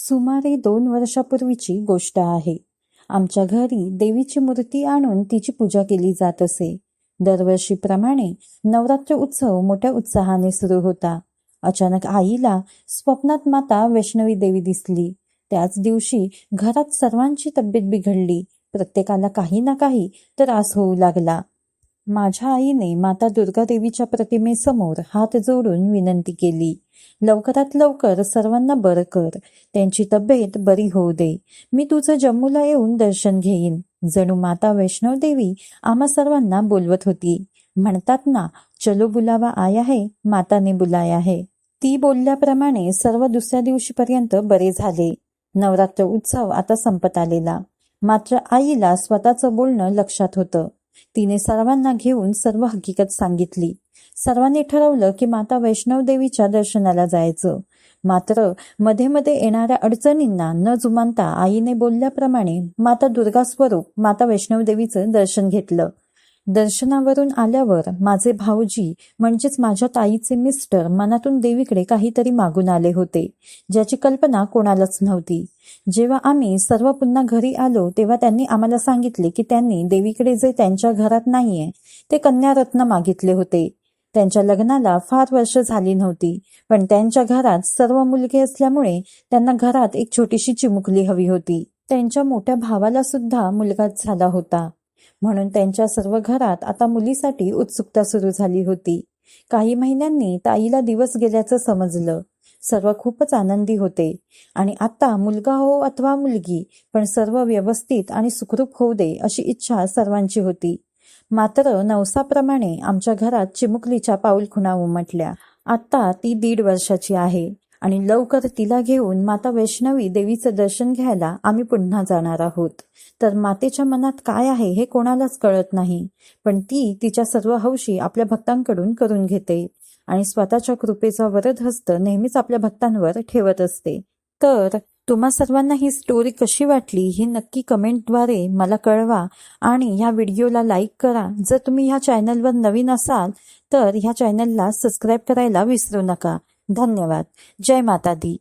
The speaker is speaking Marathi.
सुमारे दोन वर्षापूर्वीची गोष्ट आहे. आमच्या घरी देवीची मूर्ती आणून तिची पूजा केली जात असे. दरवर्षीप्रमाणे नवरात्र उत्सव मोठ्या उत्साहाने सुरू होता. अचानक आईला स्वप्नात माता वैष्णवी देवी दिसली. त्याच दिवशी घरात सर्वांची तब्येत बिघडली. प्रत्येकाला काही ना काही त्रास होऊ लागला. माझ्या आईने माता दुर्गादेवीच्या प्रतिमेसमोर हात जोडून विनंती केली. लवकरात लवकर सर्वांना बरं कर. त्यांची तब्येत बरी होऊ दे. मी तुझं जम्मूला येऊन दर्शन घेईन. जणू माता वैष्णव देवी आम्हा सर्वांना बोलवत होती. म्हणतात ना चलो बुलावा आया है माताने बुलाया है ती बोलल्याप्रमाणे सर्व दुसऱ्या दिवशीपर्यंत बरे झाले. नवरात्र उत्सव आता संपत आलेला. मात्र आईला स्वतःचं बोलणं लक्षात होतं. तिने सर्वांना घेऊन सर्व हकीकत सांगितली. सर्वांनी ठरवलं की माता वैष्णव देवीच्या दर्शनाला जायचं. मात्रमध्ये मध्ये येणाऱ्या अडचणींना न जुमानता आईने बोलल्याप्रमाणे माता दुर्गा स्वरूप माता वैष्णव देवीचं दर्शन घेतलं. दर्शनावरून आल्यावर माझे भाऊजी म्हणजेच माझ्या ताईचे मिस्टर मनातून देवीकडे काहीतरी मागून आले होते ज्याची कल्पना कोणालाच नव्हती. जेव्हा आम्ही सर्व पुन्हा घरी आलो तेव्हा त्यांनी आम्हाला सांगितले की त्यांनी देवीकडे जे त्यांच्या घरात नाहीये ते कन्यारत्न मागितले होते. त्यांच्या लग्नाला फार वर्ष झाली नव्हती पण त्यांच्या घरात सर्व मुलगे असल्यामुळे त्यांना घरात एक छोटीशी चिमुकली हवी होती. त्यांच्या मोठ्या भावाला सुद्धा मुलगाच झाला होता. म्हणून त्यांच्या सर्व घरात आता मुलीसाठी उत्सुकता सुरू झाली होती. काही महिन्यांनी ताईला दिवस गेल्याचं समजलं. सर्व खूपच आनंदी होते. आणि आता मुलगा हो अथवा मुलगी पण सर्व व्यवस्थित आणि सुखरूप होऊ दे अशी इच्छा सर्वांची होती. मात्र नवसाप्रमाणे आमच्या घरात चिमुकलीच्या पाऊलखुणा उमटल्या. आता ती दीड वर्षाची आहे. आणि लवकर तिला घेऊन माता वैष्णवी देवीचं दर्शन घ्यायला आम्ही पुन्हा जाणार आहोत. तर मातेच्या मनात काय आहे हे कोणालाच कळत नाही पण ती तिच्या सर्व हौशी आपल्या भक्तांकडून करून घेते आणि स्वतःच्या कृपेचा वरद हस्त नेहमीच आपल्या भक्तांवर ठेवत असते. तर तुम्हा सर्वांना ही स्टोरी कशी वाटली ही नक्की कमेंटद्वारे मला कळवा आणि ह्या व्हिडिओला लाईक करा. जर तुम्ही ह्या चॅनलवर नवीन असाल तर ह्या चॅनलला सबस्क्राईब करायला विसरू नका. धन्यवाद. जय माता दी.